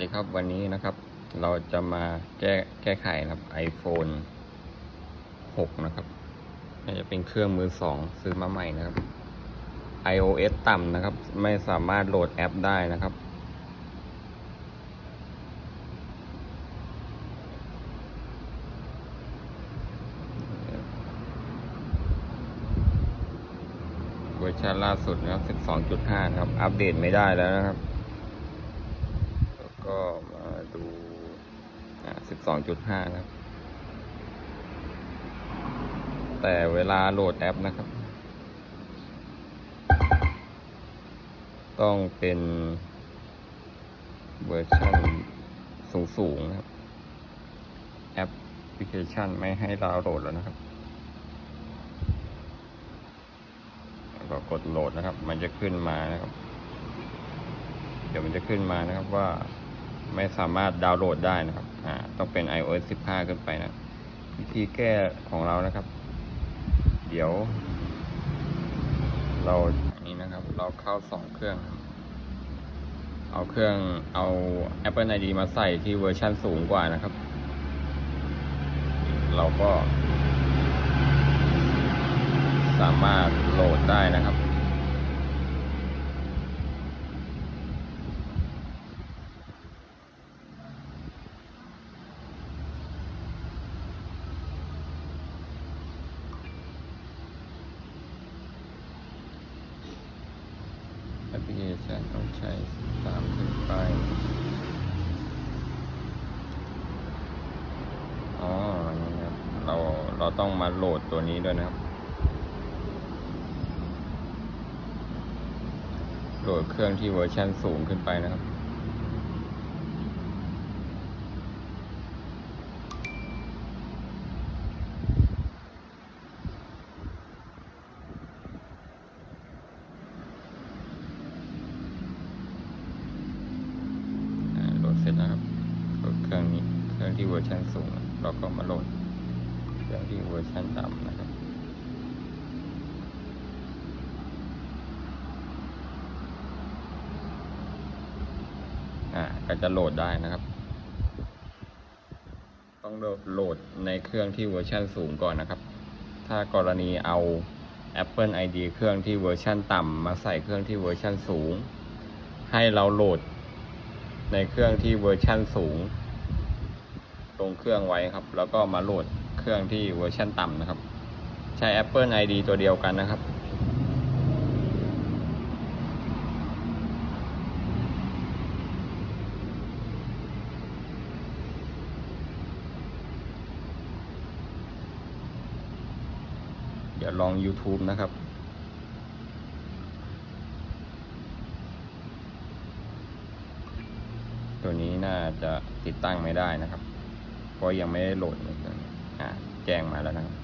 ดีครับวันนี้นะครับ เราจะมาแก้แก้ไขนะครับ iPhone 6 นะครับน่าจะเป็นเครื่องมือสองซื้อมาใหม่นะครับ iOS ต่ำนะครับ ไม่สามารถโหลดแอปได้นะครับ เวอร์ชันล่าสุดนะครับ 12.5 นะครับ อัปเดตไม่ได้แล้วนะครับ ก็มาดู 12.5 นะครับ แต่เวลาโหลดแอปนะครับ ต้องเป็นเวอร์ชันสูง ๆ นะครับ แอปพลิเคชันไม่ให้ดาวน์โหลดแล้วนะครับก็กดโหลดนะครับ มันจะขึ้นมานะครับ เดี๋ยวมันจะขึ้นมานะครับว่า ไม่สามารถดาวน์โหลดได้นะครับอ่าต้องเป็น iOS 15 ขึ้นไปนะวิธีแก้ของเรานะครับ เดี๋ยว เราอันนี้นะครับ เราเข้าสองเครื่อง เอาเครื่องเอา Apple ID มาใส่ที่เวอร์ชันสูงกว่านะครับ เราก็ สามารถโหลดได้นะครับ แอ แต่ต้องใช้ตามขึ้นไป อ๋อ นี่ครับ เรา เราต้องมาโหลดตัวนี้ด้วยนะครับ โหลดเครื่องที่เวอร์ชันสูงขึ้นไปนะครับ อ่าโหลดเสร็จแล้วครับโหลดเครื่องนี้ เค เวอร์ชันสูง เราก็มาโหลดเครื่องที่เวอร์ชันต่ำนะครับอ่าก็จะโหลดได้นะครับ ต้องโหลดโหลดในเครื่องที่เวอร์ชันสูงก่อนนะครับ ถ้ากรณีเอา Apple ID เครื่องที่เวอร์ชันต่ำมาใส่เครื่องที่เวอร์ชันสูง ให้เราโหลดในเครื่องที่เวอร์ชันสูง ตรงเครื่องไว้ครับ แล้วก็มาโหลดเครื่องที่เวอร์ชันต่ำนะครับ ใช้ Apple ID ตัวเดียวกันนะครับเดี๋ยวลอง YouTube นะครับ ตัวนี้น่าจะติดตั้งไม่ได้นะครับ เพราะยังไม่ได้โหลดนเครื่องแจ้งมาแล้วนะครับ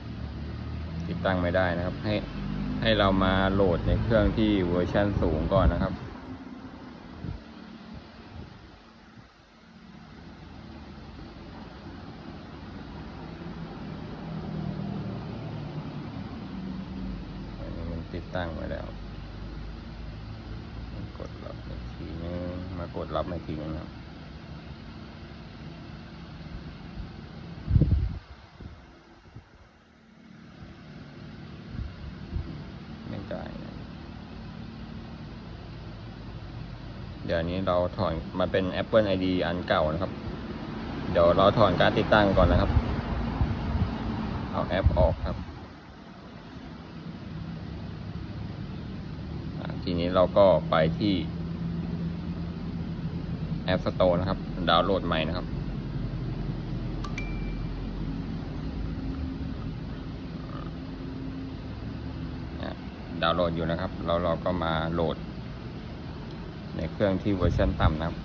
ติดตั้งไม่ได้นะครับ ให้ให้เรามาโหลดในเครื่องที่เวอร์ชันสูงก่อนนะครับมันติดตั้งไว้แล้ว กดรับอีกทีนึงมากดรับอีกทีนึงนะครับ ไม่จ่ายนะ เดี๋ยวนี้เราถอนมาเป็น Apple ID อันเก่านะครับ เดี๋ยวเราถอนการติดตั้งก่อนนะครับ เอาแอปออกครับ ทีนี้เราก็ไปที่ App Store นะครับ ดาวน์โหลดใหม่นะครับดาวน์โหลดอยู่นะครับ แล้วเราก็มาโหลด ในเครื่องที่เวอร์ชันต่ำนะครับ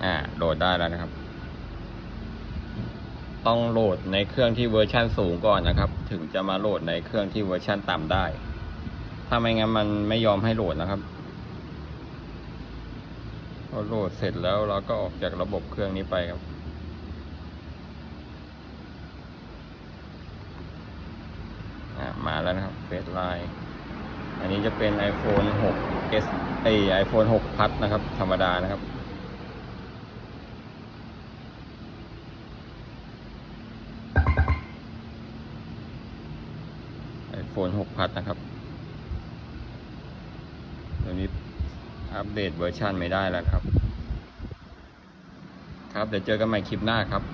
อ่า โหลดได้แล้วนะครับ ต้องโหลดในเครื่องที่เวอร์ชันสูงก่อนนะครับ ถึงจะมาโหลดในเครื่องที่เวอร์ชันต่ำได้ ถ้าไม่งั้นมันไม่ยอมให้โหลดนะครับพอโหลดเสร็จแล้วเราก็ออกจากระบบเครื่องนี้ไปครับ มาแล้วนะครับเฟซไลน์อันนี้จะเป็น iPhone 6 s ไอ iPhone 6 Plus นะครับ ธรรมดานะครับ iPhone 6 Plus นะครับตัวนี้อัปเดตเวอร์ชันไม่ได้แล้วครับ ครับ เดี๋ยวเจอกันใหม่คลิปหน้าครับ